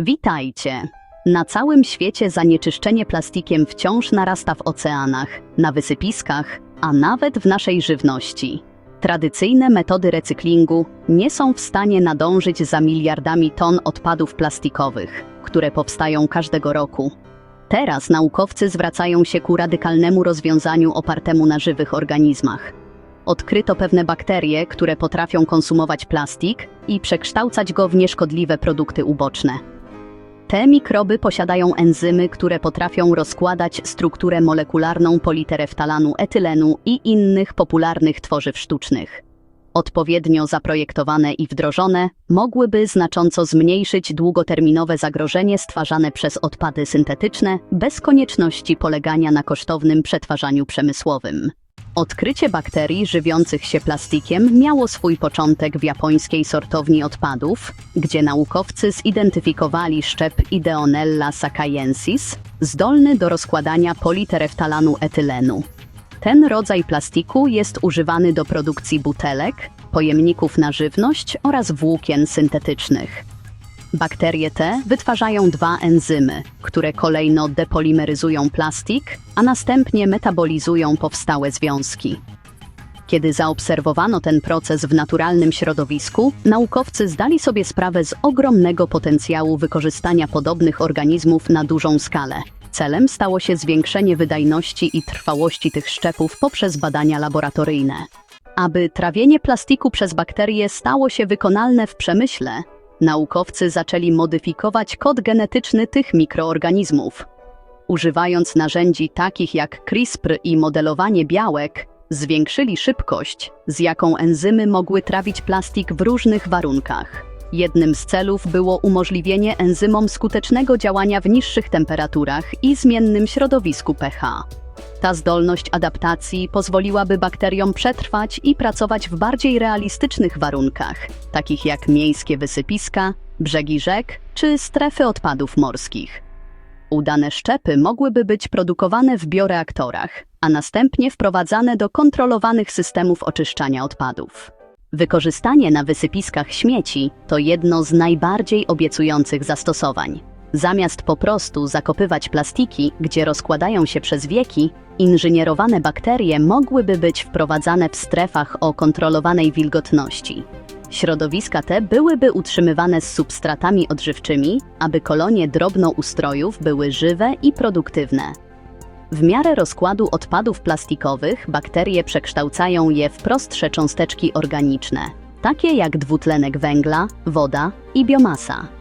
Witajcie! Na całym świecie zanieczyszczenie plastikiem wciąż narasta w oceanach, na wysypiskach, a nawet w naszej żywności. Tradycyjne metody recyklingu nie są w stanie nadążyć za miliardami ton odpadów plastikowych, które powstają każdego roku. Teraz naukowcy zwracają się ku radykalnemu rozwiązaniu opartemu na żywych organizmach. Odkryto pewne bakterie, które potrafią konsumować plastik i przekształcać go w nieszkodliwe produkty uboczne. Te mikroby posiadają enzymy, które potrafią rozkładać strukturę molekularną politereftalanu etylenu i innych popularnych tworzyw sztucznych. Odpowiednio zaprojektowane i wdrożone mogłyby znacząco zmniejszyć długoterminowe zagrożenie stwarzane przez odpady syntetyczne bez konieczności polegania na kosztownym przetwarzaniu przemysłowym. Odkrycie bakterii żywiących się plastikiem miało swój początek w japońskiej sortowni odpadów, gdzie naukowcy zidentyfikowali szczep Ideonella sakaiensis, zdolny do rozkładania politereftalanu etylenu. Ten rodzaj plastiku jest używany do produkcji butelek, pojemników na żywność oraz włókien syntetycznych. Bakterie te wytwarzają dwa enzymy, które kolejno depolimeryzują plastik, a następnie metabolizują powstałe związki. Kiedy zaobserwowano ten proces w naturalnym środowisku, naukowcy zdali sobie sprawę z ogromnego potencjału wykorzystania podobnych organizmów na dużą skalę. Celem stało się zwiększenie wydajności i trwałości tych szczepów poprzez badania laboratoryjne. Aby trawienie plastiku przez bakterie stało się wykonalne w przemyśle, naukowcy zaczęli modyfikować kod genetyczny tych mikroorganizmów. Używając narzędzi takich jak CRISPR i modelowanie białek, zwiększyli szybkość, z jaką enzymy mogły trawić plastik w różnych warunkach. Jednym z celów było umożliwienie enzymom skutecznego działania w niższych temperaturach i zmiennym środowisku pH. Ta zdolność adaptacji pozwoliłaby bakteriom przetrwać i pracować w bardziej realistycznych warunkach, takich jak miejskie wysypiska, brzegi rzek czy strefy odpadów morskich. Udane szczepy mogłyby być produkowane w bioreaktorach, a następnie wprowadzane do kontrolowanych systemów oczyszczania odpadów. Wykorzystanie na wysypiskach śmieci to jedno z najbardziej obiecujących zastosowań. Zamiast po prostu zakopywać plastiki, gdzie rozkładają się przez wieki, inżynierowane bakterie mogłyby być wprowadzane w strefach o kontrolowanej wilgotności. Środowiska te byłyby utrzymywane z substratami odżywczymi, aby kolonie drobnoustrojów były żywe i produktywne. W miarę rozkładu odpadów plastikowych bakterie przekształcają je w prostsze cząsteczki organiczne, takie jak dwutlenek węgla, woda i biomasa.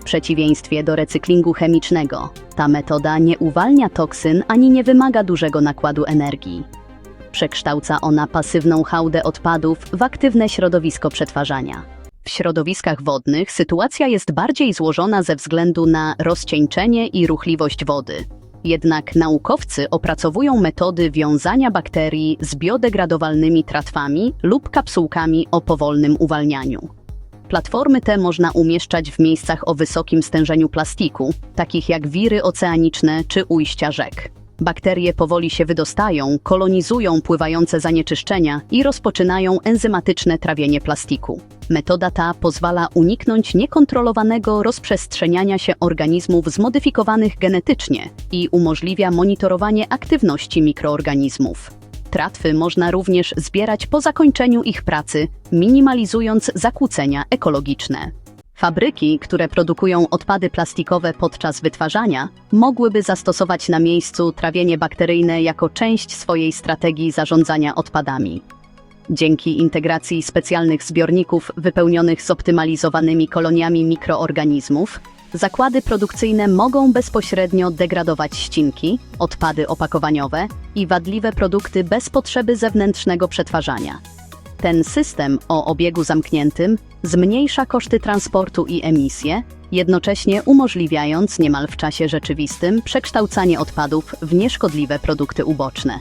W przeciwieństwie do recyklingu chemicznego, ta metoda nie uwalnia toksyn ani nie wymaga dużego nakładu energii. Przekształca ona pasywną hałdę odpadów w aktywne środowisko przetwarzania. W środowiskach wodnych sytuacja jest bardziej złożona ze względu na rozcieńczenie i ruchliwość wody. Jednak naukowcy opracowują metody wiązania bakterii z biodegradowalnymi tratwami lub kapsułkami o powolnym uwalnianiu. Platformy te można umieszczać w miejscach o wysokim stężeniu plastiku, takich jak wiry oceaniczne czy ujścia rzek. Bakterie powoli się wydostają, kolonizują pływające zanieczyszczenia i rozpoczynają enzymatyczne trawienie plastiku. Metoda ta pozwala uniknąć niekontrolowanego rozprzestrzeniania się organizmów zmodyfikowanych genetycznie i umożliwia monitorowanie aktywności mikroorganizmów. Tratwy można również zbierać po zakończeniu ich pracy, minimalizując zakłócenia ekologiczne. Fabryki, które produkują odpady plastikowe podczas wytwarzania, mogłyby zastosować na miejscu trawienie bakteryjne jako część swojej strategii zarządzania odpadami. Dzięki integracji specjalnych zbiorników wypełnionych zoptymalizowanymi koloniami mikroorganizmów, zakłady produkcyjne mogą bezpośrednio degradować ścinki, odpady opakowaniowe i wadliwe produkty bez potrzeby zewnętrznego przetwarzania. Ten system o obiegu zamkniętym zmniejsza koszty transportu i emisje, jednocześnie umożliwiając niemal w czasie rzeczywistym przekształcanie odpadów w nieszkodliwe produkty uboczne.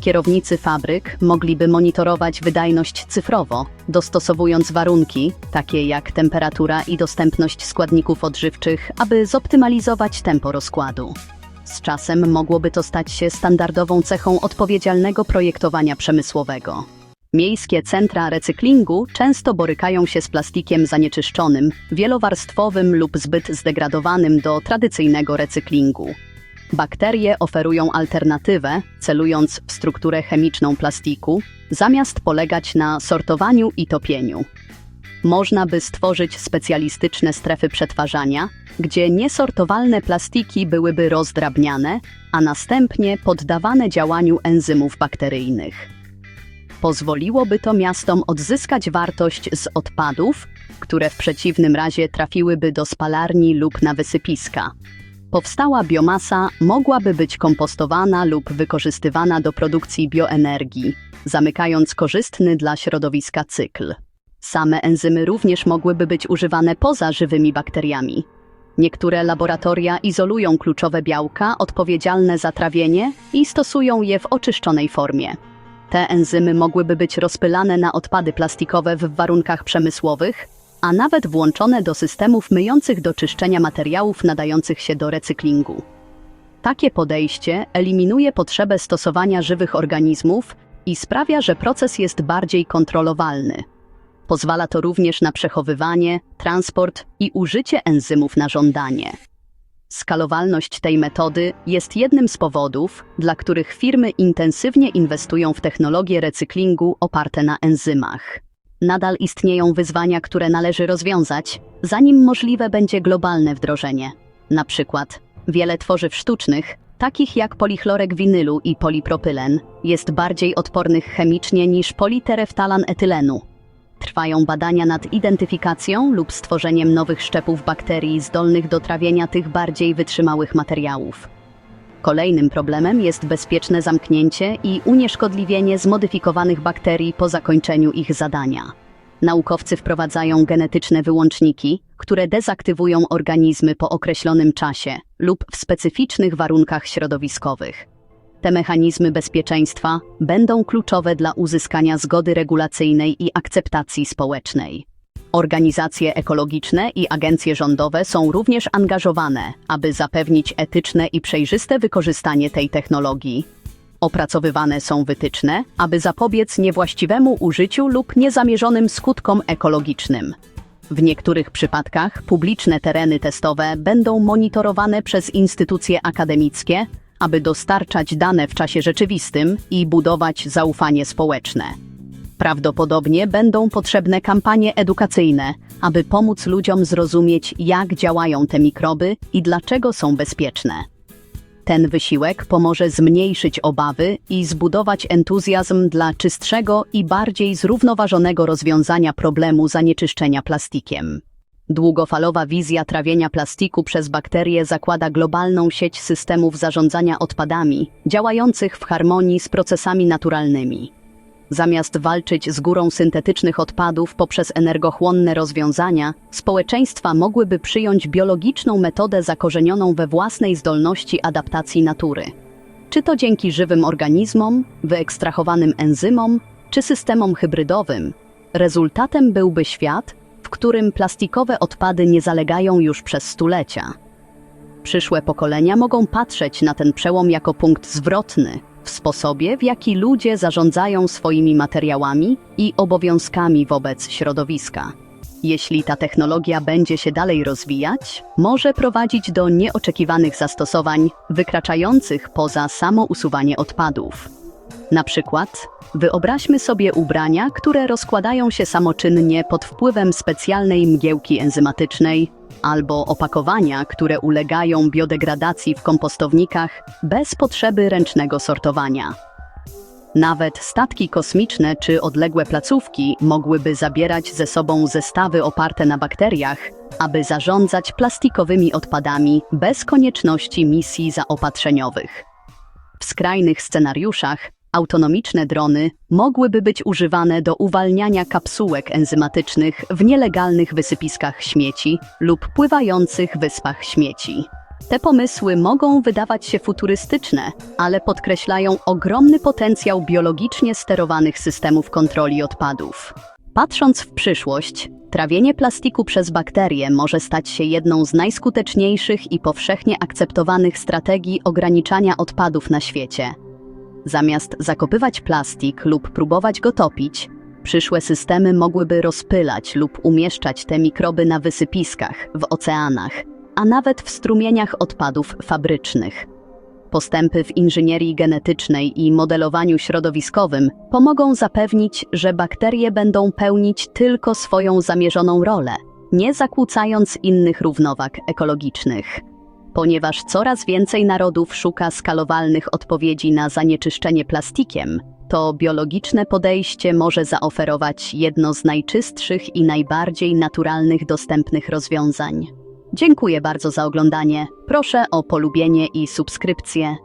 Kierownicy fabryk mogliby monitorować wydajność cyfrowo, dostosowując warunki, takie jak temperatura i dostępność składników odżywczych, aby zoptymalizować tempo rozkładu. Z czasem mogłoby to stać się standardową cechą odpowiedzialnego projektowania przemysłowego. Miejskie centra recyklingu często borykają się z plastikiem zanieczyszczonym, wielowarstwowym lub zbyt zdegradowanym do tradycyjnego recyklingu. Bakterie oferują alternatywę, celując w strukturę chemiczną plastiku, zamiast polegać na sortowaniu i topieniu. Można by stworzyć specjalistyczne strefy przetwarzania, gdzie niesortowalne plastiki byłyby rozdrabniane, a następnie poddawane działaniu enzymów bakteryjnych. Pozwoliłoby to miastom odzyskać wartość z odpadów, które w przeciwnym razie trafiłyby do spalarni lub na wysypiska. Powstała biomasa mogłaby być kompostowana lub wykorzystywana do produkcji bioenergii, zamykając korzystny dla środowiska cykl. Same enzymy również mogłyby być używane poza żywymi bakteriami. Niektóre laboratoria izolują kluczowe białka odpowiedzialne za trawienie i stosują je w oczyszczonej formie. Te enzymy mogłyby być rozpylane na odpady plastikowe w warunkach przemysłowych, a nawet włączone do systemów myjących do czyszczenia materiałów nadających się do recyklingu. Takie podejście eliminuje potrzebę stosowania żywych organizmów i sprawia, że proces jest bardziej kontrolowalny. Pozwala to również na przechowywanie, transport i użycie enzymów na żądanie. Skalowalność tej metody jest jednym z powodów, dla których firmy intensywnie inwestują w technologie recyklingu oparte na enzymach. Nadal istnieją wyzwania, które należy rozwiązać, zanim możliwe będzie globalne wdrożenie. Na przykład, wiele tworzyw sztucznych, takich jak polichlorek winylu i polipropylen, jest bardziej odpornych chemicznie niż politereftalan etylenu. Trwają badania nad identyfikacją lub stworzeniem nowych szczepów bakterii zdolnych do trawienia tych bardziej wytrzymałych materiałów. Kolejnym problemem jest bezpieczne zamknięcie i unieszkodliwienie zmodyfikowanych bakterii po zakończeniu ich zadania. Naukowcy wprowadzają genetyczne wyłączniki, które dezaktywują organizmy po określonym czasie lub w specyficznych warunkach środowiskowych. Te mechanizmy bezpieczeństwa będą kluczowe dla uzyskania zgody regulacyjnej i akceptacji społecznej. Organizacje ekologiczne i agencje rządowe są również angażowane, aby zapewnić etyczne i przejrzyste wykorzystanie tej technologii. Opracowywane są wytyczne, aby zapobiec niewłaściwemu użyciu lub niezamierzonym skutkom ekologicznym. W niektórych przypadkach publiczne tereny testowe będą monitorowane przez instytucje akademickie, aby dostarczać dane w czasie rzeczywistym i budować zaufanie społeczne. Prawdopodobnie będą potrzebne kampanie edukacyjne, aby pomóc ludziom zrozumieć, jak działają te mikroby i dlaczego są bezpieczne. Ten wysiłek pomoże zmniejszyć obawy i zbudować entuzjazm dla czystszego i bardziej zrównoważonego rozwiązania problemu zanieczyszczenia plastikiem. Długofalowa wizja trawienia plastiku przez bakterie zakłada globalną sieć systemów zarządzania odpadami, działających w harmonii z procesami naturalnymi. Zamiast walczyć z górą syntetycznych odpadów poprzez energochłonne rozwiązania, społeczeństwa mogłyby przyjąć biologiczną metodę zakorzenioną we własnej zdolności adaptacji natury. Czy to dzięki żywym organizmom, wyekstrahowanym enzymom, czy systemom hybrydowym, rezultatem byłby świat, w którym plastikowe odpady nie zalegają już przez stulecia. Przyszłe pokolenia mogą patrzeć na ten przełom jako punkt zwrotny w sposobie, w jaki ludzie zarządzają swoimi materiałami i obowiązkami wobec środowiska. Jeśli ta technologia będzie się dalej rozwijać, może prowadzić do nieoczekiwanych zastosowań wykraczających poza samo usuwanie odpadów. Na przykład, wyobraźmy sobie ubrania, które rozkładają się samoczynnie pod wpływem specjalnej mgiełki enzymatycznej, albo opakowania, które ulegają biodegradacji w kompostownikach bez potrzeby ręcznego sortowania. Nawet statki kosmiczne czy odległe placówki mogłyby zabierać ze sobą zestawy oparte na bakteriach, aby zarządzać plastikowymi odpadami bez konieczności misji zaopatrzeniowych. W skrajnych scenariuszach autonomiczne drony mogłyby być używane do uwalniania kapsułek enzymatycznych w nielegalnych wysypiskach śmieci lub pływających wyspach śmieci. Te pomysły mogą wydawać się futurystyczne, ale podkreślają ogromny potencjał biologicznie sterowanych systemów kontroli odpadów. Patrząc w przyszłość, trawienie plastiku przez bakterie może stać się jedną z najskuteczniejszych i powszechnie akceptowanych strategii ograniczania odpadów na świecie. Zamiast zakopywać plastik lub próbować go topić, przyszłe systemy mogłyby rozpylać lub umieszczać te mikroby na wysypiskach, w oceanach, a nawet w strumieniach odpadów fabrycznych. Postępy w inżynierii genetycznej i modelowaniu środowiskowym pomogą zapewnić, że bakterie będą pełnić tylko swoją zamierzoną rolę, nie zakłócając innych równowag ekologicznych. Ponieważ coraz więcej narodów szuka skalowalnych odpowiedzi na zanieczyszczenie plastikiem, to biologiczne podejście może zaoferować jedno z najczystszych i najbardziej naturalnych dostępnych rozwiązań. Dziękuję bardzo za oglądanie. Proszę o polubienie i subskrypcję.